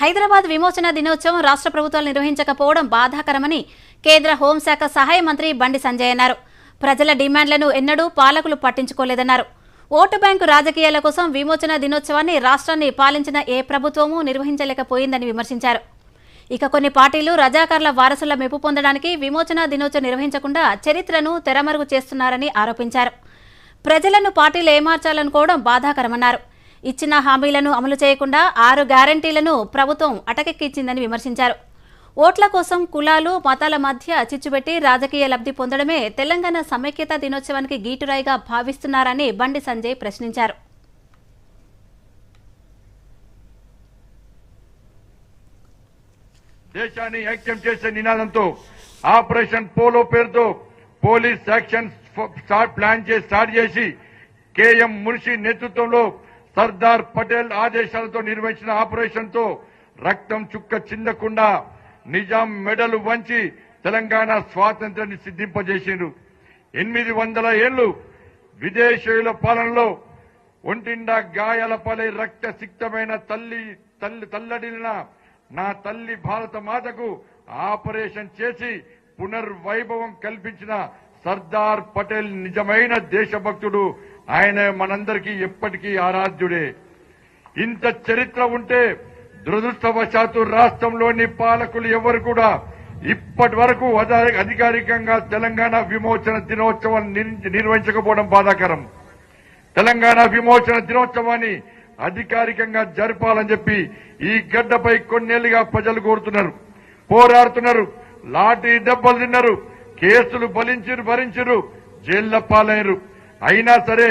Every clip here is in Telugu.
హైదరాబాద్ విమోచన దినోత్సవం రాష్ట్ర ప్రభుత్వాలు నిర్వహించకపోవడం బాధాకరమని కేంద్ర హోంశాఖ సహాయ మంత్రి బండి సంజయ్ అన్నారు. ప్రజల డిమాండ్లను ఎన్నడూ పాలకులు పట్టించుకోలేదన్నారు. ఓటు బ్యాంకు రాజకీయాల కోసం విమోచన దినోత్సవాన్ని రాష్ట్రాన్ని పాలించిన ఏ ప్రభుత్వమూ నిర్వహించలేకపోయిందని విమర్శించారు. ఇక కొన్ని పార్టీలు రజాకారుల వారసుల మెప్పు పొందడానికి విమోచన దినోత్సవం నిర్వహించకుండా చరిత్రను తెరమరుగు చేస్తున్నారని ఆరోపించారు. ప్రజలను పార్టీలు ఏమార్చాలనుకోవడం బాధాకరమన్నారు. ఇచ్చిన హామీలను అమలు చేయకుండా ఆరు గ్యారంటీలను ప్రభుత్వం అటకెక్కించిందని విమర్శించారు. ఓట్ల కోసం కులాలు మతాల మధ్య చిచ్చుపెట్టి రాజకీయ లబ్ధి పొందడమే తెలంగాణ సమైక్యత దినోత్సవానికి గీటురాయిగా భావిస్తున్నారని బండి సంజయ్ ప్రశ్నించారు. దేశాన్ని ఐక్యం చేసే నినాదంతో ఆపరేషన్ పోలో పేరుతో పోలీస్ యాక్షన్ స్టార్ట్ ప్లాన్ చేసి స్టార్ట్ చేసి కేఎం మున్షి నేతృత్వంలో సర్దార్ పటేల్ ఆదేశాలతో నిర్వహించిన ఆపరేషన్తో రక్తం చుక్క చిందకుండా నిజాం మెడలు వంచి తెలంగాణ స్వాతంత్ర్యాన్ని సిద్ధింపజేసిండ్రు. ఎనిమిది వందల ఏళ్ళు విదేశీయుల పాలనలో ఒంటిండా గాయాల రక్త సిక్తమైన తల్లి తల్లి తల్లడిన నా తల్లి భారత మాతకు ఆపరేషన్ చేసి పునర్వైభవం కల్పించిన సర్దార్ పటేల్ నిజమైన దేశభక్తుడు ఆయన మనందరికీ ఎప్పటికీ ఆరాధ్యుడే. ఇంత చరిత్ర ఉంటే దురదృష్టవశాత్తు రాష్ట్రంలోని పాలకులు ఎవరు కూడా ఇప్పటి వరకు అధికారికంగా తెలంగాణ విమోచన దినోత్సవం నిర్వహించకపోవడం బాధాకరం. తెలంగాణ విమోచన దినోత్సవాన్ని అధికారికంగా జరపాలని చెప్పి ఈ గడ్డపై కొన్నేళ్ళుగా ప్రజలు కోరుతున్నారు. పోరాడుతున్నారు. లాఠీ దెబ్బలు తిన్నారు. కేసులు బలించిరు భరించిరు జైళ్ళ పాలైనరు. అయినా సరే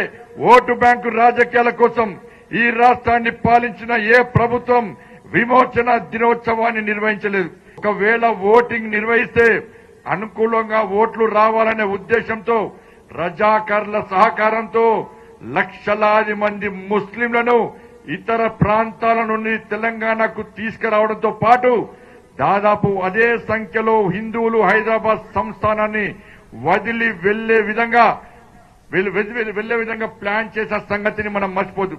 ఓటు బ్యాంకు రాజకీయాల కోసం ఈ రాష్ట్రాన్ని పాలించిన ఏ ప్రభుత్వం విమోచన దినోత్సవాన్ని నిర్వహించలేదు. ఒకవేళ ఓటింగ్ నిర్వహిస్తే అనుకూలంగా ఓట్లు రావాలనే ఉద్దేశంతో రజాకర్ల సహకారంతో లక్షలాది మంది ముస్లింలను ఇతర ప్రాంతాల నుండి తెలంగాణకు తీసుకురావడంతో పాటు దాదాపు అదే సంఖ్యలో హిందువులు హైదరాబాద్ సంస్థానాన్ని వదిలి వెళ్ళే విధంగా వెళ్ళే విధంగా ప్లాన్ చేసిన సంగతిని మనం మర్చిపోదు